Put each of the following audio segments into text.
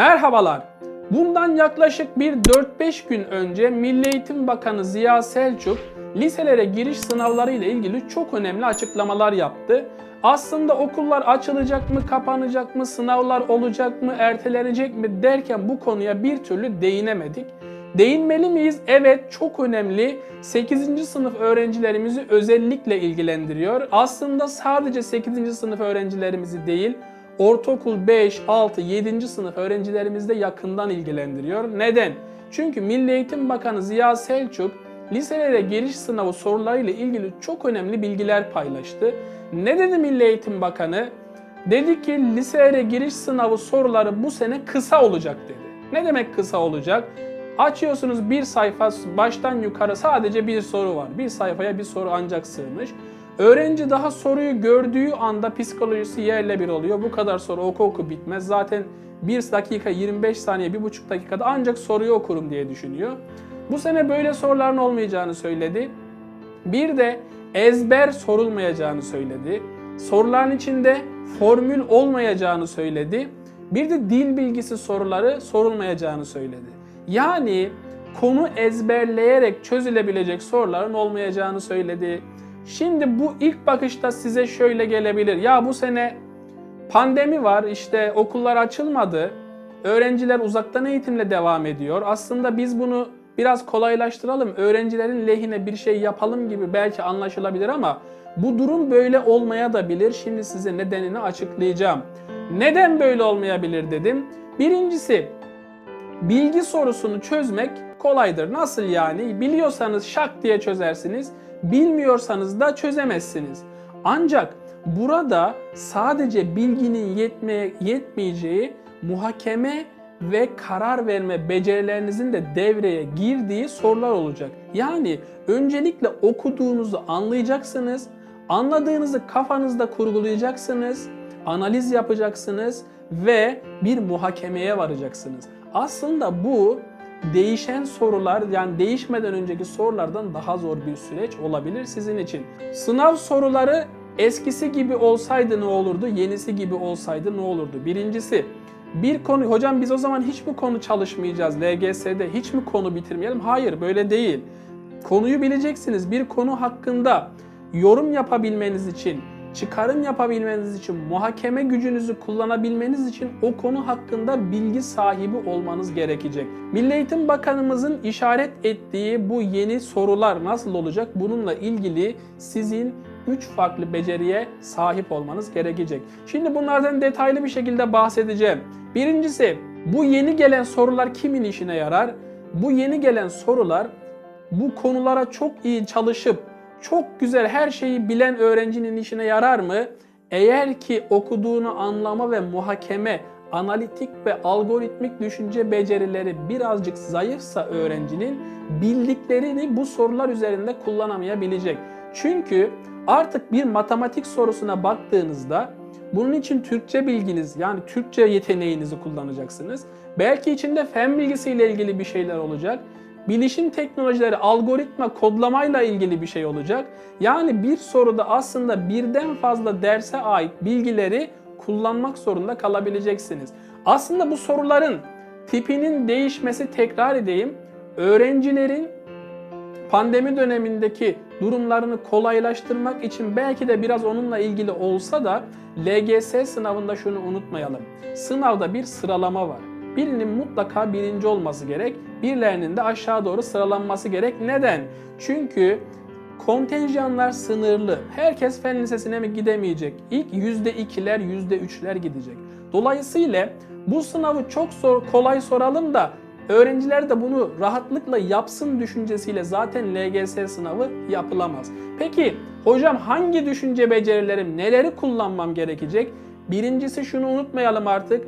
Merhabalar. Bundan yaklaşık bir 4-5 gün önce Milli Eğitim Bakanı Ziya Selçuk liselere giriş sınavları ile ilgili çok önemli açıklamalar yaptı. Aslında okullar açılacak mı, kapanacak mı, sınavlar olacak mı, ertelenecek mi derken bu konuya bir türlü değinemedik. Değinmeli miyiz? Evet çok önemli. 8. sınıf öğrencilerimizi özellikle ilgilendiriyor. Aslında sadece 8. sınıf öğrencilerimizi değil, ortaokul 5, 6, 7. sınıf öğrencilerimizi de yakından ilgilendiriyor. Neden? Çünkü Milli Eğitim Bakanı Ziya Selçuk liselere giriş sınavı sorularıyla ilgili çok önemli bilgiler paylaştı. Ne dedi Milli Eğitim Bakanı? Dedi ki liselere giriş sınavı soruları bu sene kısa olacak dedi. Ne demek kısa olacak? Açıyorsunuz bir sayfa baştan yukarı sadece bir soru var. Bir sayfaya bir soru ancak sığmış. Öğrenci daha soruyu gördüğü anda psikolojisi yerle bir oluyor. Bu kadar soru oku oku bitmez. Zaten 1 dakika 25 saniye 1,5 dakikada ancak soruyu okurum diye düşünüyor. Bu sene böyle soruların olmayacağını söyledi. Bir de ezber sorulmayacağını söyledi. Soruların içinde formül olmayacağını söyledi. Bir de dil bilgisi soruları sorulmayacağını söyledi. Yani konu ezberleyerek çözülebilecek soruların olmayacağını söyledi. Şimdi bu ilk bakışta size şöyle gelebilir. Ya bu sene pandemi var, işte okullar açılmadı. Öğrenciler uzaktan eğitimle devam ediyor. Aslında biz bunu biraz kolaylaştıralım, öğrencilerin lehine bir şey yapalım gibi belki anlaşılabilir ama bu durum böyle olmaya da bilir. Şimdi size nedenini açıklayacağım. Neden böyle olmayabilir dedim. Birincisi bilgi sorusunu çözmek kolaydır. Nasıl yani? Biliyorsanız şak diye çözersiniz. Bilmiyorsanız da çözemezsiniz. Ancak burada sadece bilginin yetmeye yetmeyeceği muhakeme ve karar verme becerilerinizin de devreye girdiği sorular olacak. Yani öncelikle okuduğunuzu anlayacaksınız. Anladığınızı kafanızda kurgulayacaksınız. Analiz yapacaksınız ve bir muhakemeye varacaksınız. Aslında bu değişen sorular yani değişmeden önceki sorulardan daha zor bir süreç olabilir sizin için. Sınav soruları eskisi gibi olsaydı ne olurdu, yenisi gibi olsaydı ne olurdu? Birincisi bir konu, hocam biz o zaman hiç mi konu çalışmayacağız LGS'de, hiç mi konu bitirmeyelim? Hayır böyle değil. Konuyu bileceksiniz. Bir konu hakkında yorum yapabilmeniz için, çıkarım yapabilmeniz için, muhakeme gücünüzü kullanabilmeniz için o konu hakkında bilgi sahibi olmanız gerekecek. Milli Eğitim Bakanımızın işaret ettiği bu yeni sorular nasıl olacak? Bununla ilgili sizin 3 farklı beceriye sahip olmanız gerekecek. Şimdi bunlardan detaylı bir şekilde bahsedeceğim. Birincisi, bu yeni gelen sorular kimin işine yarar? Bu yeni gelen sorular bu konulara çok iyi çalışıp çok güzel her şeyi bilen öğrencinin işine yarar mı? Eğer ki okuduğunu anlama ve muhakeme, analitik ve algoritmik düşünce becerileri birazcık zayıfsa öğrencinin bildiklerini bu sorular üzerinde kullanamayabilecek. Çünkü artık bir matematik sorusuna baktığınızda bunun için Türkçe bilginiz yani Türkçe yeteneğinizi kullanacaksınız. Belki içinde fen bilgisiyle ilgili bir şeyler olacak bilişim teknolojileri, algoritma, kodlamayla ilgili bir şey olacak. Yani bir soruda aslında birden fazla derse ait bilgileri kullanmak zorunda kalabileceksiniz. Aslında bu soruların tipinin değişmesi tekrar edeyim. Öğrencilerin pandemi dönemindeki durumlarını kolaylaştırmak için belki de biraz onunla ilgili olsa da LGS sınavında şunu unutmayalım. Sınavda bir sıralama var. Birinin mutlaka birinci olması gerek, birilerinin de aşağı doğru sıralanması gerek. Neden? Çünkü kontenjanlar sınırlı. Herkes fen lisesine mi gidemeyecek? İlk %2'ler, %3'ler gidecek. Dolayısıyla bu sınavı çok zor, kolay soralım da öğrenciler de bunu rahatlıkla yapsın düşüncesiyle zaten LGS sınavı yapılamaz. Peki hocam hangi düşünce becerilerim, neleri kullanmam gerekecek? Birincisi şunu unutmayalım artık.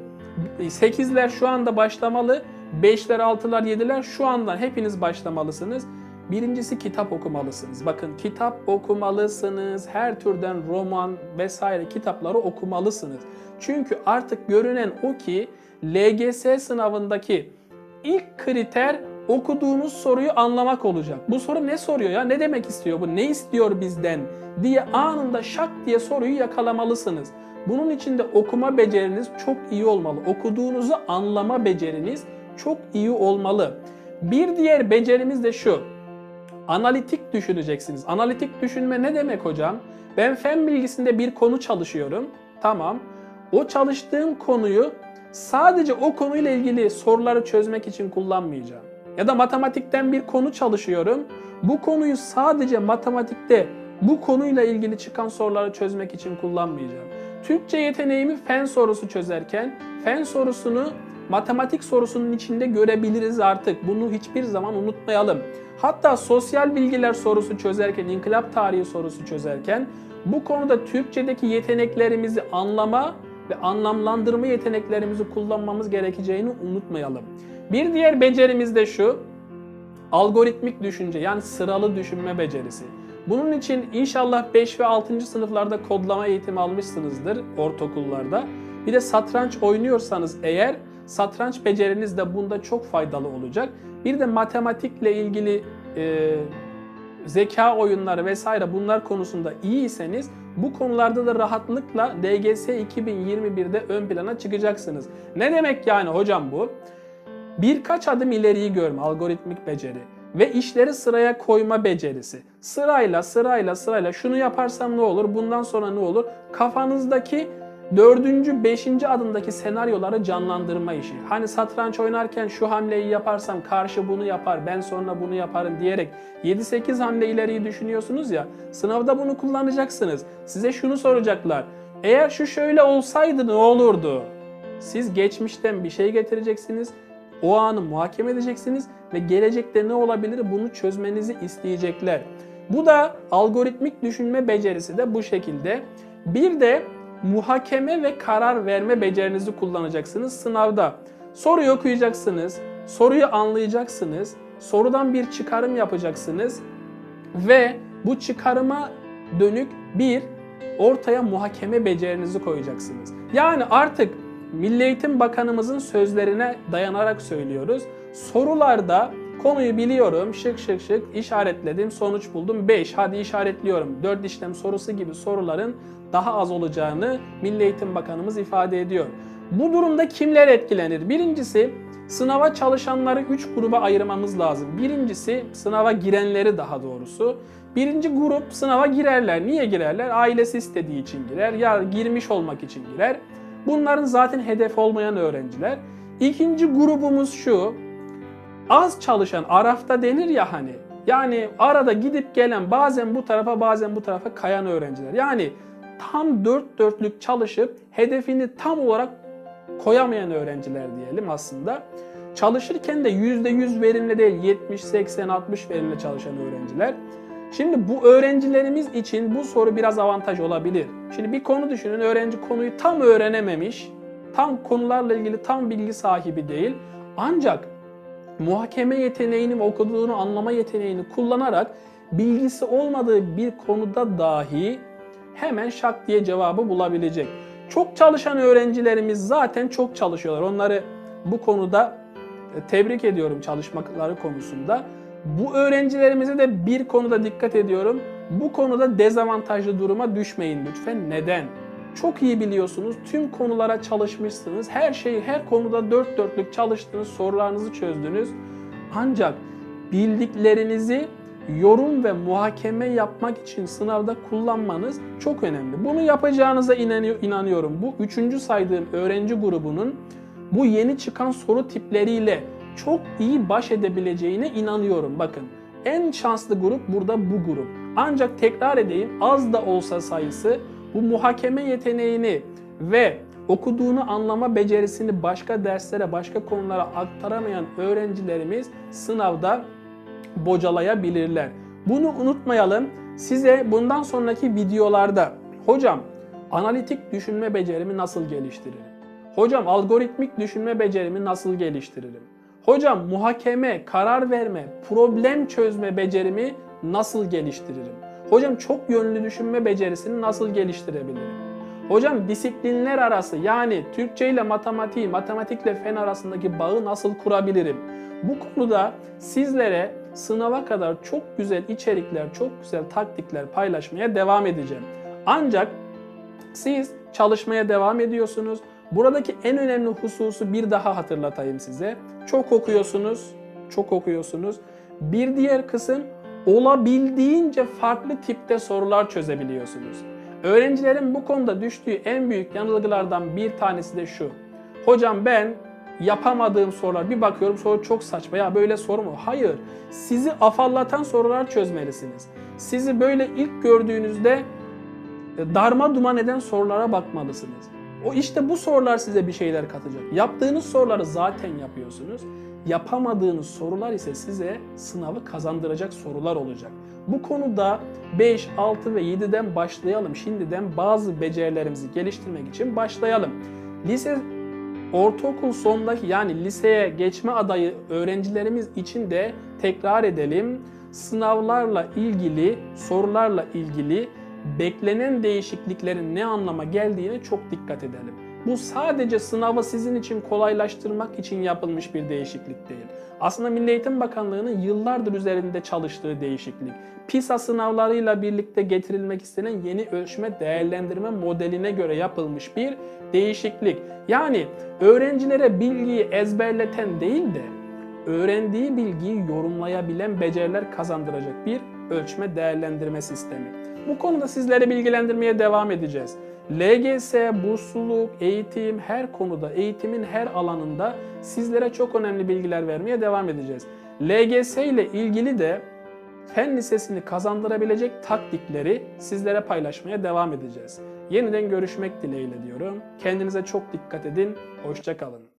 8'ler şu anda başlamalı. 5'ler, 6'lar, 7'ler şu andan hepiniz başlamalısınız. Birincisi kitap okumalısınız. Bakın kitap okumalısınız. Her türden roman vesaire kitapları okumalısınız. Çünkü artık görünen o ki LGS sınavındaki ilk kriter okuduğunuz soruyu anlamak olacak. Bu soru ne soruyor ya? Ne demek istiyor bu? Ne istiyor bizden? diye anında şak diye soruyu yakalamalısınız. Bunun için de okuma beceriniz çok iyi olmalı. Okuduğunuzu anlama beceriniz çok iyi olmalı. Bir diğer becerimiz de şu. Analitik düşüneceksiniz. Analitik düşünme ne demek hocam? Ben fen bilgisinde bir konu çalışıyorum. Tamam. O çalıştığım konuyu sadece o konuyla ilgili soruları çözmek için kullanmayacağım. Ya da matematikten bir konu çalışıyorum. Bu konuyu sadece matematikte bu konuyla ilgili çıkan soruları çözmek için kullanmayacağım. Türkçe yeteneğimi fen sorusu çözerken fen sorusunu matematik sorusunun içinde görebiliriz artık. Bunu hiçbir zaman unutmayalım. Hatta sosyal bilgiler sorusu çözerken, inkılap tarihi sorusu çözerken bu konuda Türkçedeki yeteneklerimizi anlama ve anlamlandırma yeteneklerimizi kullanmamız gerekeceğini unutmayalım. Bir diğer becerimiz de şu. Algoritmik düşünce yani sıralı düşünme becerisi. Bunun için inşallah 5 ve 6. sınıflarda kodlama eğitimi almışsınızdır ortaokullarda. Bir de satranç oynuyorsanız eğer satranç beceriniz de bunda çok faydalı olacak. Bir de matematikle ilgili e, zeka oyunları vesaire bunlar konusunda iyiyseniz bu konularda da rahatlıkla DGS 2021'de ön plana çıkacaksınız. Ne demek yani hocam bu? Birkaç adım ileriyi görme, algoritmik beceri ve işleri sıraya koyma becerisi. Sırayla, sırayla, sırayla şunu yaparsam ne olur, bundan sonra ne olur? Kafanızdaki dördüncü, beşinci adımdaki senaryoları canlandırma işi. Hani satranç oynarken şu hamleyi yaparsam karşı bunu yapar, ben sonra bunu yaparım diyerek 7-8 hamle ileriyi düşünüyorsunuz ya, sınavda bunu kullanacaksınız. Size şunu soracaklar. Eğer şu şöyle olsaydı ne olurdu? Siz geçmişten bir şey getireceksiniz, o anı muhakeme edeceksiniz ve gelecekte ne olabilir bunu çözmenizi isteyecekler. Bu da algoritmik düşünme becerisi de bu şekilde. Bir de muhakeme ve karar verme becerinizi kullanacaksınız sınavda. Soruyu okuyacaksınız, soruyu anlayacaksınız, sorudan bir çıkarım yapacaksınız ve bu çıkarıma dönük bir ortaya muhakeme becerinizi koyacaksınız. Yani artık Milli Eğitim Bakanımızın sözlerine dayanarak söylüyoruz. Sorularda konuyu biliyorum, şık şık şık işaretledim, sonuç buldum 5, hadi işaretliyorum. 4 işlem sorusu gibi soruların daha az olacağını Milli Eğitim Bakanımız ifade ediyor. Bu durumda kimler etkilenir? Birincisi sınava çalışanları 3 gruba ayırmamız lazım. Birincisi sınava girenleri daha doğrusu. Birinci grup sınava girerler. Niye girerler? Ailesi istediği için girer ya girmiş olmak için girer. Bunların zaten hedef olmayan öğrenciler. İkinci grubumuz şu. Az çalışan, arafta denir ya hani. Yani arada gidip gelen bazen bu tarafa bazen bu tarafa kayan öğrenciler. Yani tam dört dörtlük çalışıp hedefini tam olarak koyamayan öğrenciler diyelim aslında. Çalışırken de %100 verimli değil, 70, 80, 60 verimli çalışan öğrenciler. Şimdi bu öğrencilerimiz için bu soru biraz avantaj olabilir. Şimdi bir konu düşünün, öğrenci konuyu tam öğrenememiş, tam konularla ilgili tam bilgi sahibi değil. Ancak muhakeme yeteneğini okuduğunu anlama yeteneğini kullanarak bilgisi olmadığı bir konuda dahi hemen şak diye cevabı bulabilecek. Çok çalışan öğrencilerimiz zaten çok çalışıyorlar. Onları bu konuda e, tebrik ediyorum çalışmaları konusunda. Bu öğrencilerimize de bir konuda dikkat ediyorum. Bu konuda dezavantajlı duruma düşmeyin lütfen. Neden? Çok iyi biliyorsunuz. Tüm konulara çalışmışsınız. Her şeyi, her konuda dört dörtlük çalıştınız, sorularınızı çözdünüz. Ancak bildiklerinizi yorum ve muhakeme yapmak için sınavda kullanmanız çok önemli. Bunu yapacağınıza inanıyorum. Bu üçüncü saydığım öğrenci grubunun bu yeni çıkan soru tipleriyle çok iyi baş edebileceğine inanıyorum. Bakın en şanslı grup burada bu grup. Ancak tekrar edeyim az da olsa sayısı bu muhakeme yeteneğini ve okuduğunu anlama becerisini başka derslere, başka konulara aktaramayan öğrencilerimiz sınavda bocalayabilirler. Bunu unutmayalım. Size bundan sonraki videolarda hocam analitik düşünme becerimi nasıl geliştiririm? Hocam algoritmik düşünme becerimi nasıl geliştiririm? Hocam muhakeme, karar verme, problem çözme becerimi nasıl geliştiririm? Hocam çok yönlü düşünme becerisini nasıl geliştirebilirim? Hocam disiplinler arası yani Türkçe ile matematiği, matematikle fen arasındaki bağı nasıl kurabilirim? Bu konuda sizlere sınava kadar çok güzel içerikler, çok güzel taktikler paylaşmaya devam edeceğim. Ancak siz çalışmaya devam ediyorsunuz. Buradaki en önemli hususu bir daha hatırlatayım size. Çok okuyorsunuz, çok okuyorsunuz. Bir diğer kısım olabildiğince farklı tipte sorular çözebiliyorsunuz. Öğrencilerin bu konuda düştüğü en büyük yanılgılardan bir tanesi de şu. Hocam ben yapamadığım sorular bir bakıyorum soru çok saçma ya böyle soru mu? Hayır. Sizi afallatan sorular çözmelisiniz. Sizi böyle ilk gördüğünüzde e, darma duman eden sorulara bakmalısınız. O işte bu sorular size bir şeyler katacak. Yaptığınız soruları zaten yapıyorsunuz. Yapamadığınız sorular ise size sınavı kazandıracak sorular olacak. Bu konuda 5, 6 ve 7'den başlayalım. Şimdiden bazı becerilerimizi geliştirmek için başlayalım. Lise ortaokul sondaki yani liseye geçme adayı öğrencilerimiz için de tekrar edelim. Sınavlarla ilgili, sorularla ilgili beklenen değişikliklerin ne anlama geldiğine çok dikkat edelim. Bu sadece sınavı sizin için kolaylaştırmak için yapılmış bir değişiklik değil. Aslında Milli Eğitim Bakanlığı'nın yıllardır üzerinde çalıştığı değişiklik. PISA sınavlarıyla birlikte getirilmek istenen yeni ölçme değerlendirme modeline göre yapılmış bir değişiklik. Yani öğrencilere bilgiyi ezberleten değil de öğrendiği bilgiyi yorumlayabilen beceriler kazandıracak bir ölçme değerlendirme sistemi. Bu konuda sizleri bilgilendirmeye devam edeceğiz. LGS, bursluluk, eğitim, her konuda, eğitimin her alanında sizlere çok önemli bilgiler vermeye devam edeceğiz. LGS ile ilgili de Fen Lisesi'ni kazandırabilecek taktikleri sizlere paylaşmaya devam edeceğiz. Yeniden görüşmek dileğiyle diyorum. Kendinize çok dikkat edin. Hoşçakalın.